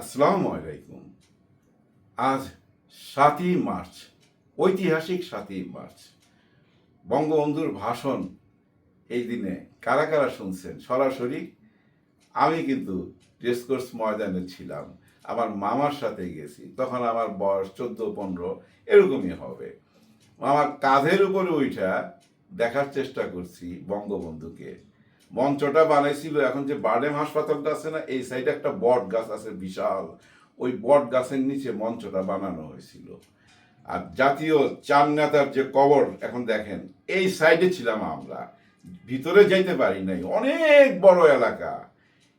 আসসালামু আলাইকুম। আজ সাতই মার্চ, ঐতিহাসিক সাতই মার্চ। বঙ্গবন্ধুর ভাষণ এই দিনে কারা কারা শুনছেন? সরাসরি আমি কিন্তু রেসকোর্স ময়দানে ছিলাম, আমার মামার সাথে গেছি, তখন আমার বয়স চোদ্দ পনেরো, এরকমই হবে। আমার কাঁধের উপরে ওইটা দেখার চেষ্টা করছি বঙ্গবন্ধুকে। মঞ্চটা বানাইছিল, এখন যে বার্ডেম হাসপাতালটা আছে না, এই সাইডে একটা বট গাছ আছে বিশাল। ওই বট গাছের নিচে মঞ্চটা বানানো হয়েছিল। আর জাতীয় চার নেতার যে কবর এখন দেখেন, এই সাইডে ছিলাম আমরা। ভিতরে যাইতে পারি নাই, অনেক বড় এলাকা।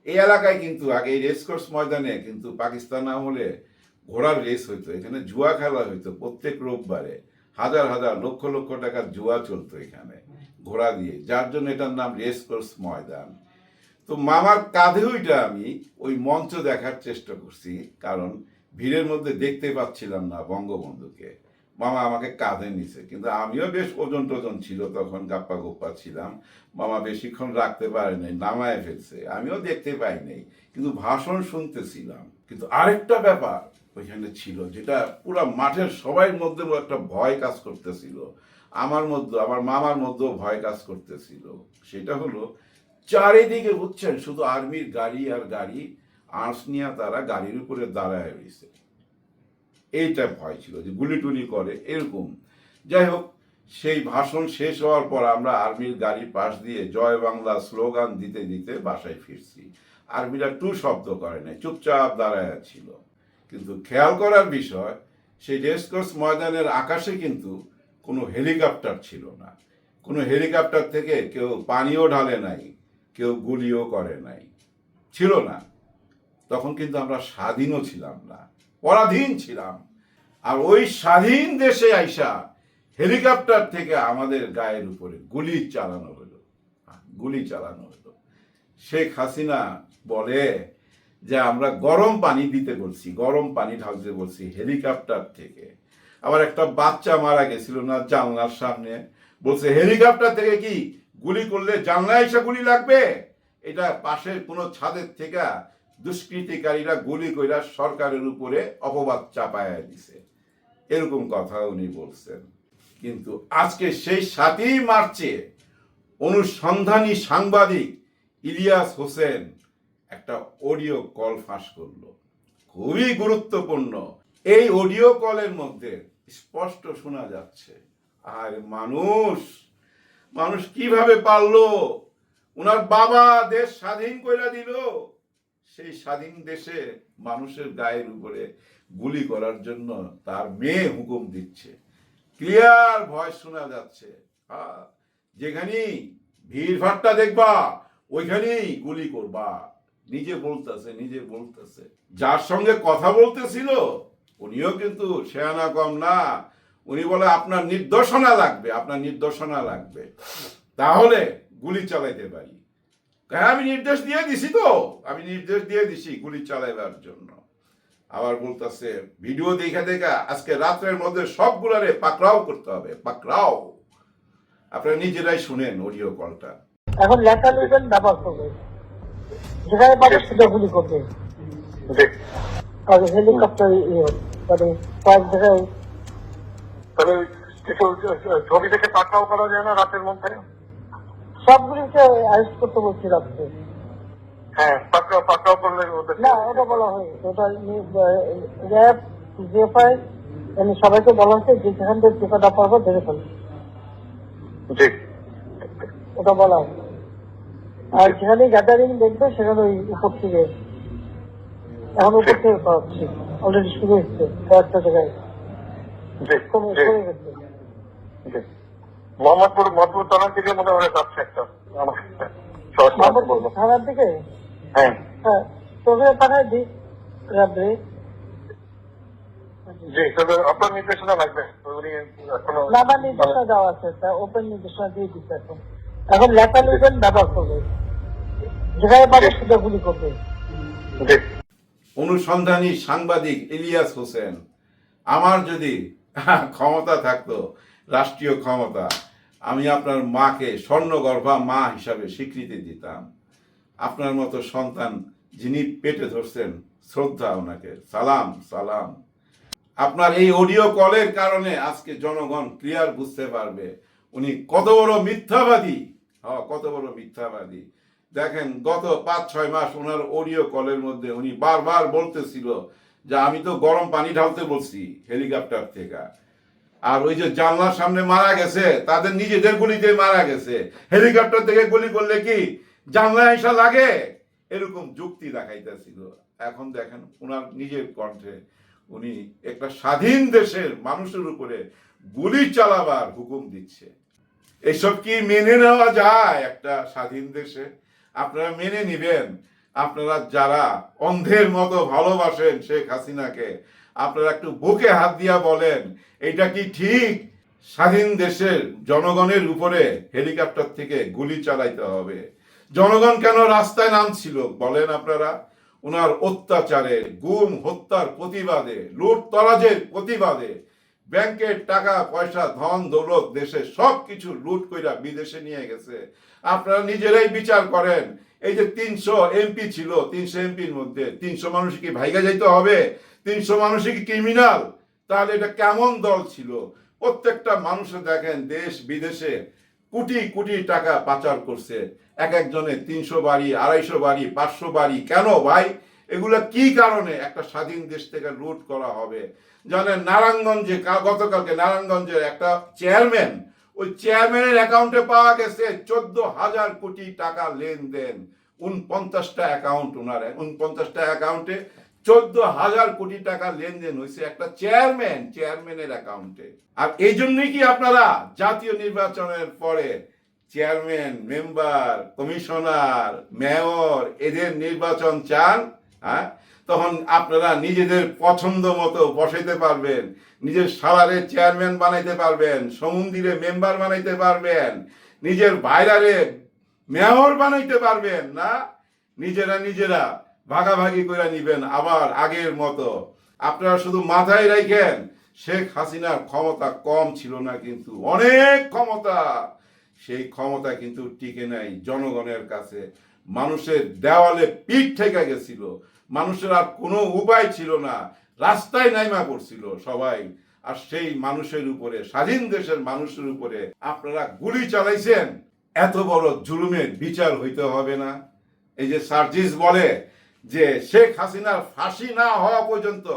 এই এলাকায় কিন্তু আগে এই রেসকোর্স ময়দানে কিন্তু পাকিস্তান আমলে ঘোড়ার রেস হইতো, এখানে জুয়া খেলা হইতো প্রত্যেক রোববারে। হাজার হাজার লক্ষ লক্ষ টাকার জুয়া চলতো এখানে, ঘোড়া দিয়ে। যার জন্য এটার নাম রেসকোর্স ময়দান। তো মামার কাঁধে ওইটা আমি ওই মঞ্চ দেখার চেষ্টা করছি, কারণ ভিড়ের মধ্যে দেখতে পাচ্ছিলাম না বঙ্গবন্ধুকে। মামা আমাকে কাঁধে নিছে, কিন্তু আমিও বেশ ওজন টোজন ছিল, তখন গাপ্পা গোপ্পা ছিলাম। মামা বেশিক্ষণ রাখতে পারে নাই, নামায় ফেলছে, আমিও দেখতে পাই নাই, কিন্তু ভাষণ শুনতেছিলাম। কিন্তু আরেকটা ব্যাপার ওইখানে ছিল, যেটা পুরো মাঠের সবাই মধ্যে একটা ভয় কাজ করতেছিল। আমার মধ্যে, আমার মামার মধ্যেও ভয় কাজ করতেছিল। সেটা হলো, চারিদিকে বুঝছেন, শুধু আর্মির গাড়ি আর গাড়ি আঁশ নিয়ে তারা গাড়ির উপরে দাঁড়ায় রয়েছে। এইটা ভয় ছিল যে গুলি টুলি করে, এরকম। যাই হোক, সেই ভাষণ শেষ হওয়ার পর আমরা আর্মির গাড়ির পাশ দিয়ে জয় বাংলা স্লোগান দিতে দিতে বাসায় ফিরছি। আর্মিরা টু শব্দ করে নাই, চুপচাপ দাঁড়ায় ছিল। কিন্তু খেয়াল করার বিষয়, সেই রেসকোর্স ময়দানের আকাশে কিন্তু কোনো হেলিকপ্টার ছিল না। কোনো হেলিকপ্টার থেকে কেউ পানিও ঢালে নাই, কেউ গুলিও করে নাই। ছিল না। তখন কিন্তু আমরা স্বাধীনও ছিলাম না। পরাধীন ছিলাম। আর ওই স্বাধীন দেশে আইসা হেলিকপ্টার থেকে আমাদের গায়ের উপরে গুলি চালানো হলো। গুলি চালানো হলো। শেখ হাসিনা বলে যে আমরা গরম পানি দিতে বলছি, গরম পানি ঢালতে বলছি হেলিকপ্টার থেকে। আবার একটা বাচ্চা মারা গেছিল না জানলার সামনে, বলছে, হেলিকপ্টার থেকে কি গুলি করলে জানলায় এসে গুলি লাগবে? এটা পাশের কোনো ছাদের থেকে দুষ্কৃতিকারীরা গুলি কইরা সরকারের উপরে অপবাদ চাপায়া দিছে। এরকম কথা উনি বলছেন। কিন্তু আজকে সেই সাতই মার্চে অনুসন্ধানী সাংবাদিক ইলিয়াস হোসেন একটা অডিও কল ফাঁস করল। খুবই গুরুত্বপূর্ণ। এই অডিও কলের মধ্যে স্পষ্ট শোনা যাচ্ছে আর মানুষ মানুষ কীভাবে পারল? ওনার বাবা দেশ স্বাধীন কইরা দিল। সেই স্বাধীন দেশে মানুষের গায়ের উপরে গুলি করার জন্য তার মেয়ে হুকুম দিচ্ছে। ক্লিয়ার ভয় শোনা যাচ্ছে হ্যাঁ, যেখানেই ভিড় ভাট্টা দেখবা ওইখানেই গুলি করবা। নিজে বলতেছে নিজে বলতেছে। যার সঙ্গে কথা বলতেছিল, উনিও কিন্তু শেয়ানা কম না। উনি বলে, আপনার নির্দেশনা লাগবে, আপনার নির্দেশনা লাগবে। তাহলে গুলি চালাইতে পারি। হ্যাঁ আমি নির্দেশ দিয়ে দিছি তো। আমি নির্দেশ দিয়ে দিছি গুলি চালাইবার জন্য। আবার বলতেছে, ভিডিও দেখে দেখে আজকে রাত্রের মধ্যে সবগুলারে পাকড়াও করতে হবে, পাকড়াও। আপনারা নিজেরাই শুনেন অডিও কলটা। এখন লেখা নেবেন ব্যবহার করবে। যেখানে পাবে সেটা গুলি করবে। আর হেলিকপ্টার ইয়ে মানে কয়েক জায়গায়। কিছু ছবি থেকে পাকড়াও করা যায় না রাতের মধ্যে? সবগুলিকে অ্যারেস্ট করতে বলছি রাত্রে। হ্যাঁ পাকড়াও পাকড়াও করলে না ওটা বলা হয়নি। ওটা র্যাব জিএফআই মানে সবাইকে বলা হচ্ছে যে যেখান থেকে টিকাটা পারব ধরে ফেলবে ওটা বলা হয় আর যেখানে গ্যাদারিং দেখবে সেখানে ওই উপর থেকে এখন উপর থেকে পাচ্ছি অলরেডি শুরু হচ্ছে কয়েকটা জায়গায়। মোহাম্মদপুর থানার দিকে মনে হয় যাচ্ছে একটা। থানার দিকে? হ্যাঁ। হ্যাঁ তোকে পাঠায় দিই রাত্রে। জি তবে আপনার নির্দেশনা লাগবে। এখনও নির্দেশনা দেওয়া আছে। ওপেন নির্দেশনা দিয়ে দিচ্ছে এখন। এখন লেখা নেবেন ব্যবহার করবে যেখানে পাবে সেটা গুলি করবে। অনুসন্ধানী সাংবাদিক ইলিয়াস হোসেন, আমার যদি ক্ষমতা থাকতো, রাষ্ট্রীয় ক্ষমতা, আমি আপনার মাকে স্বর্ণগর্ভা মা হিসাবে স্বীকৃতি দিতাম। আপনার মতো সন্তান যিনি পেটে ধরছেন, শ্রদ্ধা ওনাকে। সালাম সালাম। আপনার এই অডিও কলের কারণে আজকে জনগণ ক্লিয়ার বুঝতে পারবে, উনি কত বড় মিথ্যাবাদী। হ্যাঁ কত বড় মিথ্যাবাদী। দেখেন, গত পাঁচ, ছয় মাস ওনার অডিও কলের মধ্যে উনি বারবার বলতেছিল যে, আমি তো গরম পানি ঢালতে বলছি হেলিকপ্টার থেকে। আর ওই যে জানলার সামনে মারা গেছে, তাদের নিজেদের গুলিতে মারা গেছে। হেলিকপ্টার থেকে গুলি করলে কি জানলা এসা লাগে? এরকম যুক্তি দেখাইতেছিল। এখন দেখেন, ওনার নিজের কণ্ঠে উনি একটা স্বাধীন দেশের মানুষের উপরে গুলি চালাবার হুকুম দিচ্ছে। এসব কি মেনে নেওয়া যায় একটা স্বাধীন দেশে? আপনারা মেনে নিবেন। আপনারা যারা অন্ধের মতো ভালোবাসেন শেখ হাসিনাকে, আপনারা একটু বুকে হাত দিয়া বলেন, এটা কি ঠিক? স্বাধীন দেশের জনগণের উপরে হেলিকপ্টার থেকে গুলি চালাইতে হবে। জনগণ কেন রাস্তায় নামছিল বলেন আপনারা? ওনার অত্যাচারে গুম, হত্যার প্রতিবাদে লুট তরাজের প্রতিবাদে ব্যাংকের টাকা, পয়সা, ধন, দৌলত দেশে সব কিছু লুট কইরা বিদেশে নিয়ে গেছে। আপনারা নিজেরাই বিচার করেন। এই যে তিনশো এমপি ছিল, তিনশো এমপির মধ্যে, তিনশো মানুষ কি ভাইগা যাইতে হবে? তিনশো মানুষই কি ক্রিমিনাল তাহলে এটা কেমন দল ছিল? প্রত্যেকটা মানুষে দেখেন দেশ বিদেশে কোটি কোটি টাকা পাচার করছে। এক একজনে তিনশো বাড়ি, আড়াইশো বাড়ি, পাঁচশো বাড়ি। কেন ভাই? এগুলা কি কারণে একটা স্বাধীন দেশ থেকে লুট করা হবে? জানেন, নারায়ণগঞ্জে গতকালকে নারায়ণগঞ্জের একটা চেয়ারম্যান, ওই চেয়ারম্যানের অ্যাকাউন্টে পাওয়া গেছে চোদ্দ হাজার কোটি টাকা লেনদেন। উনপঞ্চাশটা অ্যাকাউন্ট ওনার, উনপঞ্চাশটা অ্যাকাউন্টে চোদ্দ হাজার কোটি টাকা লেনদেন হয়েছে একটা চেয়ারম্যান, চেয়ারম্যানের অ্যাকাউন্টে। আর এই জন্যই কি আপনারা জাতীয় নির্বাচনের পরে চেয়ারম্যান, মেম্বার, কমিশনার, মেয়র এদের নির্বাচন চান? হ্যাঁ? তখন আপনারা নিজেদের পছন্দ মতো বসাইতে পারবেন, নিজের সালারে চেয়ারম্যান বানাইতে পারবেন সমুন্দিরে মেম্বার বানাইতে পারবেন, নিজের বাইরারে মেয়র বানাইতে পারবেন, না? নিজেরা নিজেরা ভাগাভাগি করে নিবেন আবার আগের মতো। আপনারা শুধু মাথায় রাখেন শেখ হাসিনার ক্ষমতা কম ছিল না কিন্তু, অনেক ক্ষমতা। সেই ক্ষমতা কিন্তু টিকে নাই জনগণের কাছে। মানুষের দেওয়ালে পিঠ ঠেকে গেছিল। মানুষের আর কোনো উপায় ছিল না, রাস্তায় নাইমা পড়ছিল সবাই। আর সেই মানুষের উপরে, স্বাধীন দেশের মানুষের উপরে আপনারা গুলি চালাইছেন, এত বড় জুলুমের বিচার হইতে হবে না। এই যে সার্জিস বলে যে, শেখ হাসিনার ফাঁসি না হওয়া পর্যন্ত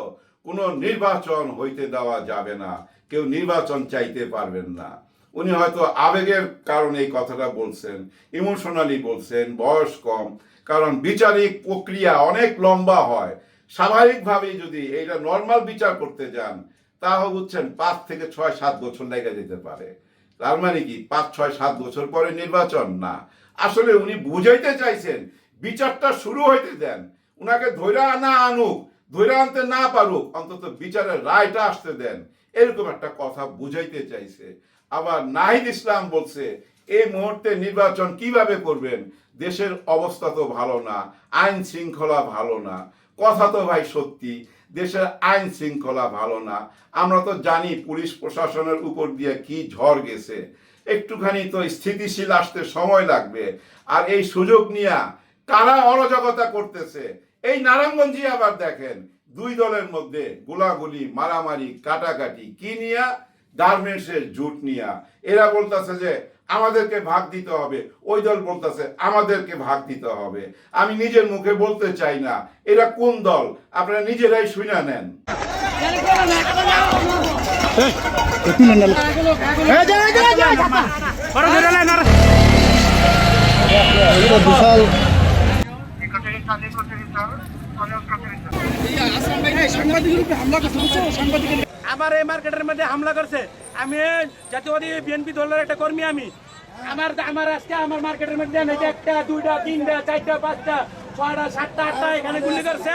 কোনো নির্বাচন হইতে দেওয়া যাবে না। কেউ নির্বাচন চাইতে পারবেন না। উনি হয়তো আবেগের কারণে এই কথাটা বলছেন, ইমোশনালি বলছেন, বয়স কম। কারণ বিচারিক প্রক্রিয়া অনেক লম্বা হয়। স্বাভাবিকভাবেই যদি এইটা নর্মাল বিচার করতে যান, তাহলে বুঝছেন পাঁচ থেকে ছয়, সাত বছর লেগে যেতে পারে। তার মানে কি? পাঁচ, ছয়, সাত বছর পরে নির্বাচন না। আসলে উনি বুঝাইতে চাইছেন, বিচারটা শুরু হইতে দেন। উনাকে ধৈরা না আনুক ধৈরা আনতে না পারুক, অন্তত বিচারের রায়টা আসতে দেন। এরকম একটা কথা বুঝাইতে চাইছে। আবার নাহিদ ইসলাম বলছে এই মুহূর্তে নির্বাচন কীভাবে করবেন? দেশের অবস্থা তো ভালো না, আইন শৃঙ্খলা ভালো না। কথা তো ভাই সত্যি, দেশের আইন শৃঙ্খলা ভালো না। আমরা তো জানি পুলিশ প্রশাসনের উপর দিয়ে কি ঝড় গেছে। একটুখানি তো স্থিতিশীল আসতে সময় লাগবে। আর এই সুযোগ নিয়ে কারা অরাজকতা করতেছে? এই নারায়ণগঞ্জে আবার দেখেন, দুই দলের মধ্যে গোলাগুলি, মারামারি, কাটাকাটি, কি নিয়া? গার্মেন্টসের জুট নিয়া। এরা বলতেছে যে আমাদেরকে ভাগ দিতে হবে ওই দল বলতেছে আমাদেরকে ভাগ দিতে হবে আমি নিজের মুখে বলতে চাই না এরা কোন দল আপনারা নিজেরাই শুনে নেন আমার এই মার্কেটের মধ্যে হামলা করছে আমি জাতীয়বাদী বিএনপি দলের একটা কর্মী আমি। আমার আমার আজকে আমার মার্কেটের মধ্যে একটা, দুইটা, তিনটা, চারটা, পাঁচটা, ছয়টা, সাতটা, আটটা এখানে গুলি করছে।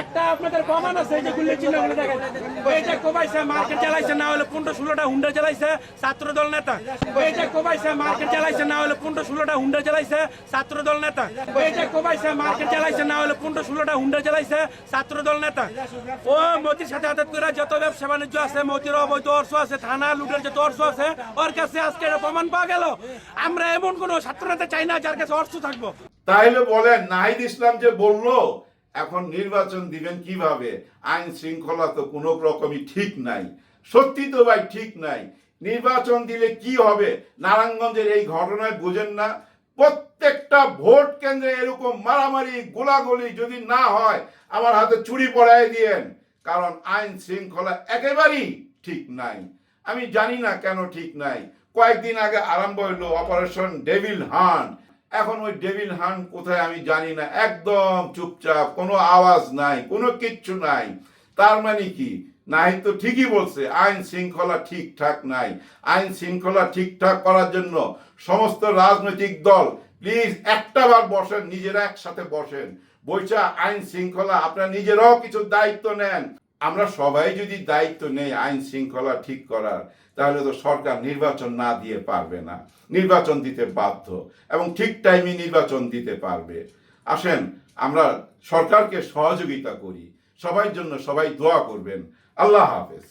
একটা আপনাদের প্রমাণ আছে যে যে কোবাইছে মার্কেট চালাইছে, না হলে পনেরো ষোলোটা হুন্ডা চালাইছে ছাত্র দল নেতা। ওই যে কোবাইছে মার্কেট চালাইছে, না হলে পনেরো ষোলোটা হুন্ডা চালাইছে ছাত্র দল নেতা। ওই যে কোবাইছে মার্কেট চালাইছে, না হলে পনেরো ষোলোটা হুন্ডা চালাইছে ছাত্র দল নেতা। ও মোদির সাথে করে যত ব্যবসা বাণিজ্য আছে, মোদির অবৈধ অর্থ আছে, থানা লুটের যত অর্থ আছে, ওর কাছে আজকে প্রমাণ পাওয়া গেল। আমরা এমন কোন ছাত্র নেতা চাই না যার কাছে অর্থ থাকব। তাইলে বলেন, নাহিদ ইসলাম যে বলল এখন নির্বাচন দিবেন কীভাবে? আইন শৃঙ্খলা তো কোনো রকমই ঠিক নাই। সত্যি তো ভাই ঠিক নাই। নির্বাচন দিলে কি হবে? নারায়ণগঞ্জের এই ঘটনায় বোঝেন না। প্রত্যেকটা ভোট কেন্দ্রে এরকম মারামারি, গোলাগুলি যদি না হয়, আমার হাতে চুরি পড়ায় দিয়েন। কারণ আইন শৃঙ্খলা একেবারেই ঠিক নাই। আমি জানি না কেন ঠিক নাই। কয়েকদিন আগে আরম্ভ হইল অপারেশন ডেভিল হান্ট। এখন ওই ডেভিল হান্ট কোথায় আমি জানি না। একদম চুপচাপ, কোনো আওয়াজ নাই, কোনো কিচ্ছু নাই। তার মানে কি? নাই তো ঠিকই বলছে, আইন শৃঙ্খলা ঠিকঠাক নাই। আইন শৃঙ্খলা ঠিকঠাক করার জন্য সমস্ত রাজনৈতিক দল প্লিজ একটা বার বসেন, নিজেরা একসাথে বসেন। বৈশা, আইন শৃঙ্খলা, আপনারা নিজেরাও কিছু দায়িত্ব নেন। আমরা সবাই যদি দায়িত্ব নেই, আইন শৃঙ্খলা ঠিক করার, তাহলে তো সরকার নির্বাচন না দিয়ে পারবে না। নির্বাচন দিতে বাধ্য, এবং ঠিক টাইমে নির্বাচন দিতে পারবে। আসেন, আমরা সরকারকে সহযোগিতা করি। সবাই জন্য সবাই দোয়া করবেন। আল্লাহ হাফেজ।